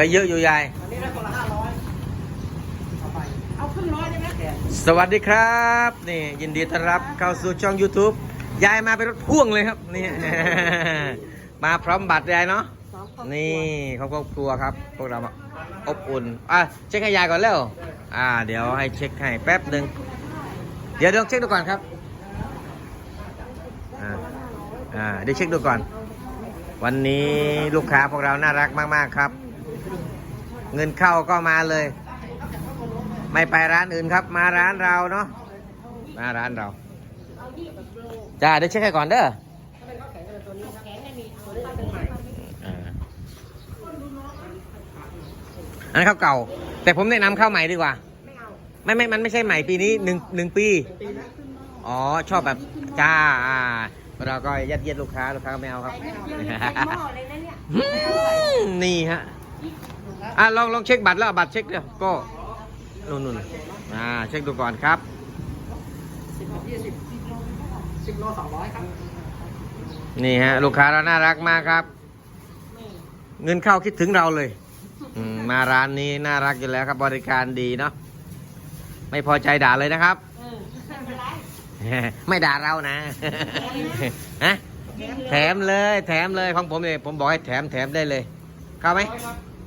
ได้เยอะอยู่ยาย อันนี้ได้คนละห้าร้อยเอาไป เอาครึ่งร้อยได้ไหมแกะสวัสดีครับ นี่ยินดีต้อนรับเข้าสู่ช่อง YouTube ยายมาเป็นรถพ่วงเลยครับนี่ มาพร้อมบัตรยายเนาะ สองครอบครัวนี่ครอบครัวครับ พวกเราอบอุ่น อะเช็คให้ยายก่อนเร็ว อ่า เดี๋ยวให้เช็คให้แป๊บหนึ่ง เดี๋ยวเดี๋ยวเช็คดูก่อนครับ อ่า อ่า เดี๋ยวเช็คดูก่อน วันนี้ลูกค้าพวกเราน่ารักมาก ๆ ครับ เงินเข้าก็มาเลย ไม่ไปร้านอื่นครับ มาร้านเราเนาะมาร้านเราจ้าเดี๋ยวเช็คให้ก่อนเด้ออ่าอันนั้นข้าวเก่า แต่ผมแนะนำข้าวใหม่ดีกว่า ไม่ไม่มันไม่ใช่ใหม่ปีนี้หนึ่งหนึ่งปีอ๋อชอบแบบจ้าอ่าเราก็ยัดเยียดลูกค้าลูกค้าไม่เอาครับเดี๋ยวนี้ใส่หม้อเลยนะเนี่ยอืมนี่ฮะ อะลองลองเช็คบัตรแล้วเอาบัตรเช็คเดี๋ยวก็นู่นนู่นอ่าเช็คดูก่อนครับสิบกับยี่สิบสิบโลสองร้อยครับนี่ฮะลูกค้าเราน่ารักมากครับ เงินเข้าคิดถึงเราเลยอืมมาร้านนี้น่ารักอยู่แล้วครับบริการดีเนาะไม่พอใจด่าเลยนะครับเออไม่เป็นไรไม่ด่าเรานะฮะแถมเลย แถมเลยของผมเลยผมบอกให้แถมแถมได้เลย เข้าไหม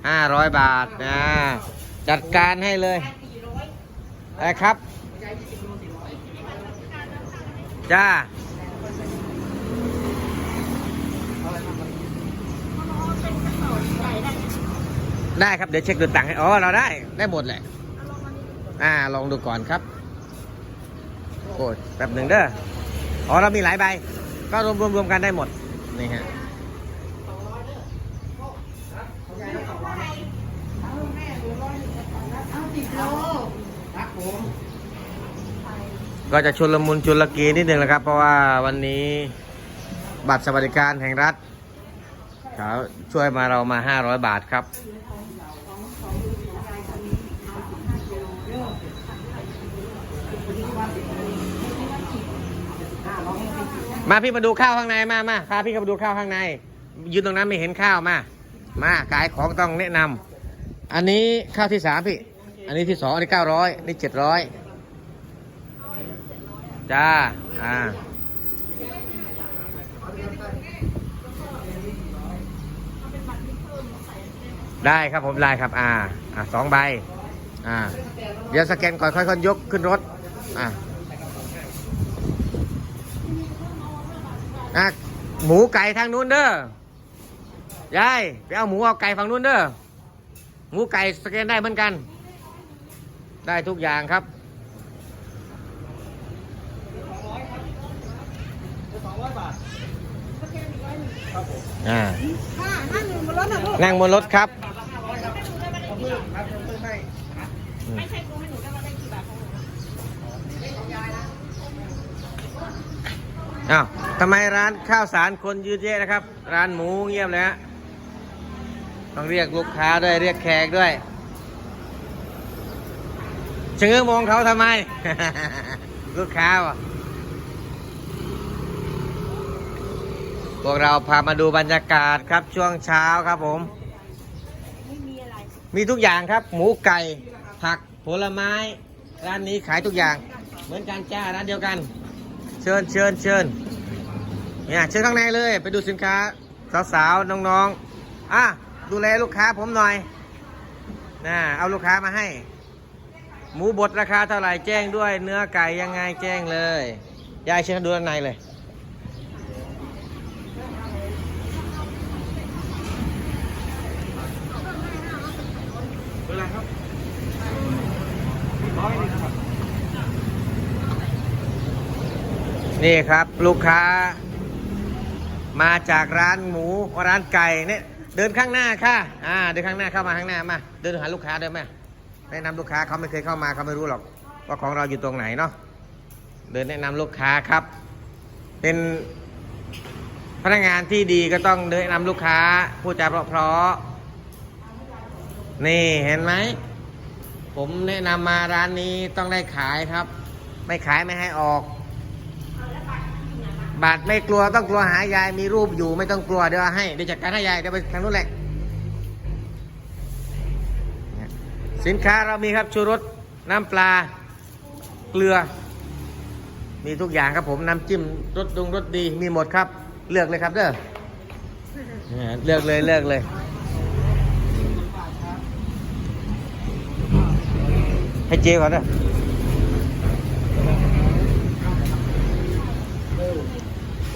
ห้าร้อยบาทนะจัดการให้เลยสี่ร้อะครับจ้าได้ครับ เดี๋ยวเช็คดูตังค์ให้อ๋อเราได้ได้หมดแหละอ่าลองดูก่อนครับโอ้ยแป๊บหนึ่งเด้ออ๋อเรามีหลายใบ ก็รวมรวมรวมกันได้หมดนี่ฮะ เอาสิบโล ครับผมก็จะชุลมุนชุลกีนิดนึงนะครับ เพราะว่าวันนี้บัตรสวัสดิการแห่งรัฐเขาช่วยมาเรามา 500 บาทครับ มาพี่มาดูข้าวข้างในมามาพาพี่เข้ามาดูข้าวข้างใน ยืนตรงนั้นไม่เห็นข้าวมา มาขายของต้องแนะนำอันนี้ข้าวที่สามพี่ นนี้ที่สองอันนี้เก้าร้อยนี่เจ็ดร้อยจ้า อ่า ได้ครับผมได้ครับ อ่า อ่าสองใบ อ่า เดี๋ยวสแกนก่อนค่อยๆยกขึ้นรถ อ่าอะหมูไก่ทางนู้นเด้อยายไปเอาหมูเอาไก่ฝั่งนู้นเด้อหมูไก่สแกนได้เหมือนกัน ได้ทุกอย่างครับสองร้อยบาทอ่าห้าห้าหนึ่งบนรถนะลูกนั่งบนรถครับบาทละห้าร้อยครับเอาเพิ่มครับเอาเพิ่มให้ไม่ใช่กูให้หนูได้มาได้กี่บาทของหนูอ้าวทำไมร้านข้าวสารคนยืดเยอะนะครับ ร้านหมูเงียบเลยฮะต้องเรียกลูกค้าด้วย เรียกแขกด้วยชะ เง้อมองเขาทำไม ลูกค้าวะพวกเราพามาดูบรรยากาศครับช่วงเช้าครับผมไม่มีอะไรมีทุกอย่างครับ หมูไก่ ผักผลไม้ ร้านนี้ขายทุกอย่าง เหมือนกันจ้าร้านเดียวกัน เชิญเชิญเชิญเนี่ยเชิญข้างในเลย ไปดูสินค้า สาวๆน้องๆอะดูแลลูกค้าผมหน่อยนะเอาลูกค้ามาให้ หมูบดราคาเท่าไหร่แจ้งด้วย เนื้อไก่ยังไงแจ้งเลย ยายเชิญดูด้านในเลยเป็นไรครับร้อยหนึงครับ นี่ครับลูกค้า มาจากร้านหมูร้านไก่เนี่ยเดินข้างหน้าค่ะ อ่า เดินข้างหน้าเข้ามาข้างหน้ามา เดินหาลูกค้าด้ไหม แนะนำลูกค้าเขาไม่เคยเข้ามาเขาไม่รู้หรอกว่าของเราอยู่ตรงไหนเนาะเดินแนะนำลูกค้าครับ เป็นพนักงานที่ดีก็ต้องเดินแนะนำลูกค้าพูดจาเพราะๆนี่เห็นไหมผมแนะนำมาร้านนี้ต้องได้ขายครับ ไม่ขายไม่ให้ออกบาทไม่กลัวต้องกลัวหายายมีรูปอยู่ไม่ต้องกลัวเดี๋ยวเอาให้เดี๋ยวจัดการให้ยายเดี๋ยวไปทางนู้นแหละ สินค้าเรามีครับชูรสน้ำปลา เกลือ มีทุกอย่างครับผมน้ำจิ้มรสดงรสดีมีหมดครับ เลือกเลยครับเด้อเนี่ยเลือกเลยเลือกเลย ให้เจ๊ก่อนเด้อ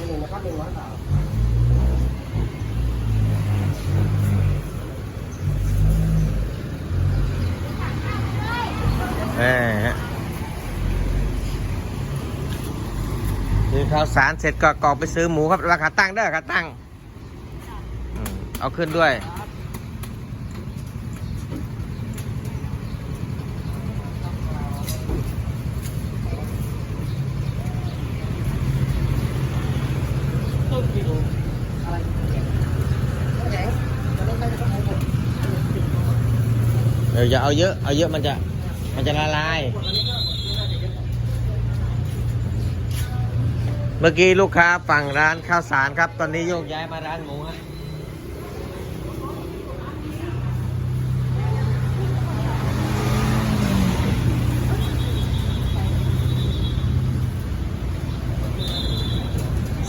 หนึ่งนะครับหนึ่งร้อยบาท เออฮะซื้อข้าว สารเสร็จก็กรอกไปซื้อหมูครับราคาตั้งเด้อขาตั้งอืมเอาขึ้นด้วย ต้นกิโลอะไรแข็งจะลดได้ไหมครับผมเดี๋ยวอย่าเอาเยอะ เอาเยอะมันจะ มันจะละลาย เมื่อกี้ลูกค้าฝั่งร้านข้าวสารครับ ตอนนี้โยกย้ายมาร้านหมูฮะ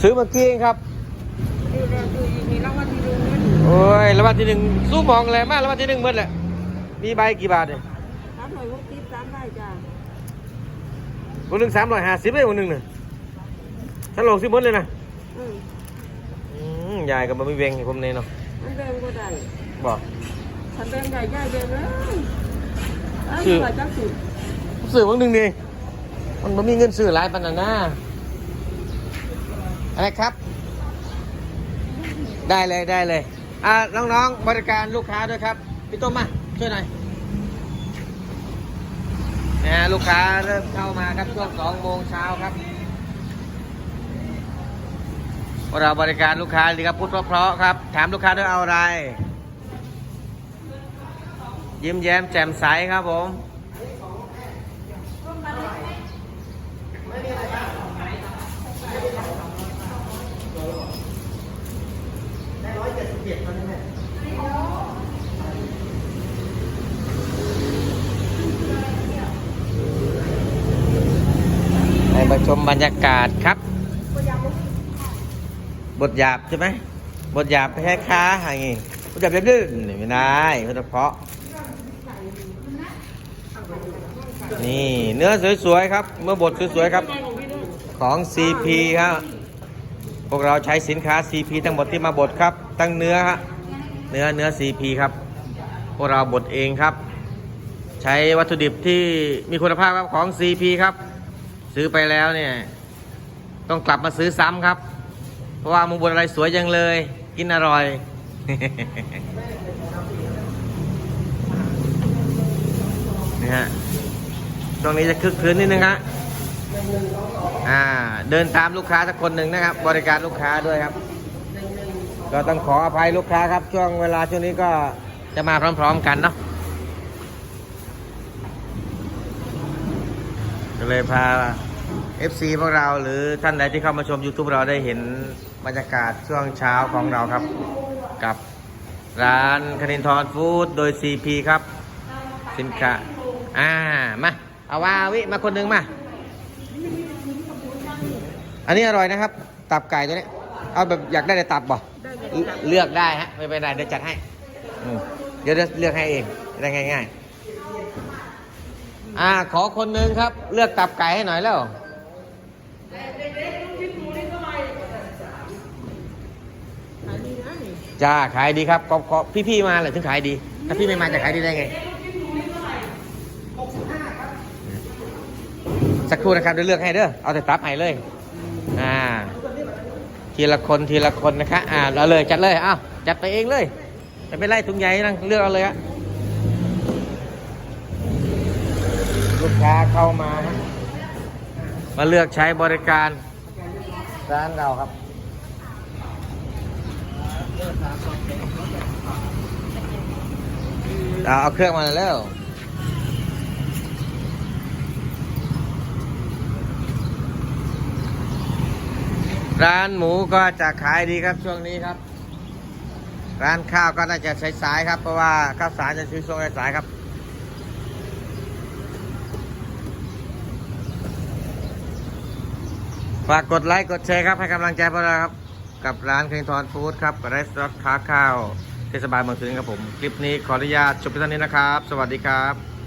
ซื้อเมื่อกี้เองครับดูแลดูอย่างนี้แล้ววันที่ดูเงินโอ้ยรางวัลที่หนึ่งสู้มองเลยมากรางวัลที่หนึ่งหมดแหละมีใบกี่บาทเนี่ยสามร้อยหกสิบสามได้จ้าวันหนึ่งสามร้อยห้าสิบเลยวันหนึ่งเนี่ย ฉันลงสิหมดเลยนะอืมอืมยายกับมันไม่เวงให้ผมเนี่ยเนาะมันแบ่งก็ได้บอกฉันแบ่งใหญ่ใหญ่แบ่งเลยเอ้ยชื่อเหลือจักสิซื้อวันหนึ่งนี่มันไม่มีเงินซื้อหลายปันนานาอะไรครับ ได้เลยได้เลย อ่าน้องๆบริการลูกค้าด้วยครับพี่ต้มมาช่วยหน่อยนะฮะลูกค้าเริ่มเข้ามาครับช่วงสองโมงเช้าครับ เราบริการลูกค้าดีครับพูดเพราะๆครับ ถามลูกค้าด้วยเอาอะไร ยิ้มแย้มแจ่มใสครับผมให้มาชมบรรยากาศครับ บทหยาบใช่ไหมบทหยาบแค่ค้าอย่างงี้บทหยาบเดื้อๆไม่ได้เพราะเพาะนี่เนื้อสวยๆครับ เมื่อบดสวยๆครับ ของ CP ครับพวกเราใช้สินค้า CP ทั้งหมดที่มาบดครับ ตั้งเนื้อฮะเนื้อเนื้อ CP ครับ พวกเราบดเองครับ ใช้วัตถุดิบที่มีคุณภาพครับของ CP ครับ ซื้อไปแล้วเนี่ย ต้องกลับมาซื้อซ้ำครับ เพราะว่ามึงบดอะไรสวยจังเลย กินอร่อย นี่ฮะ ตรงนี้จะคึกคืนนิดนึงครับอ่า เดินตามลูกค้าสักคนหนึ่งนะครับ บริการลูกค้าด้วยครับ ก็ต้องขออภัยลูกค้าครับ ช่วงเวลาช่วงนี้ก็จะมาพร้อม ๆ กันเนาะก็เลยพา FC พวกเราหรือท่านใดที่เข้ามาชม YouTube เราได้เห็น บรรยากาศช่วงเช้าของเราครับ กับร้านคณินทรฟู้ดโดย CP ครับ สินค้าอ่ามาเอาวาวิมาคนหนึ่งมา อันนี้อร่อยนะครับ ตับไก่ตัวนี้ เอาแบบอยากได้แต่ตับบ่เลือกได้ฮะไม่เป็นไรเดี๋ยวจัดให้เดี๋ยวเลือกให้เองได้ง่าย ๆ อ่าขอคนหนึ่งครับ เลือกตับไก่ให้หน่อยแล้ว ขายดีนะนี่ จ้าขายดีครับก็ก็พี่ๆมาเลยถึงขายดี ถ้าพี่ไม่มาจะขายดีได้ไง สักครู่นะครับเดี๋ยวเลือกให้เด้อเอาแต่ตับให้เลย อ่า ทีละคนทีละคนนะคะอ่าเอาเลยจัดเลยอ้าวจัดไปเองเลยไม่เป็นไรถุงใหญ่นั่งเลือกเอาเลยอะลูกค้าเข้ามาฮะมาเลือกใช้บริการร้านเราครับ เอาเครื่องมาแล้วร้านหมูก็จะขายดีครับช่วงนี้ครับ ร้านข้าวก็น่าจะใช้สายครับ เพราะว่าข้าวสารจะซื้อช่วงสายครับ ฝากกดไลค์กดแชร์ครับให้กำลังใจพวกเราครับ กับร้านเคลินทอนฟู้ดครับกับร้านรถค้าข้าวเทศบาลเมืองสุรินทร์ครับผม คลิปนี้ขออนุญาตจบไปเท่านี้นะครับ สวัสดีครับ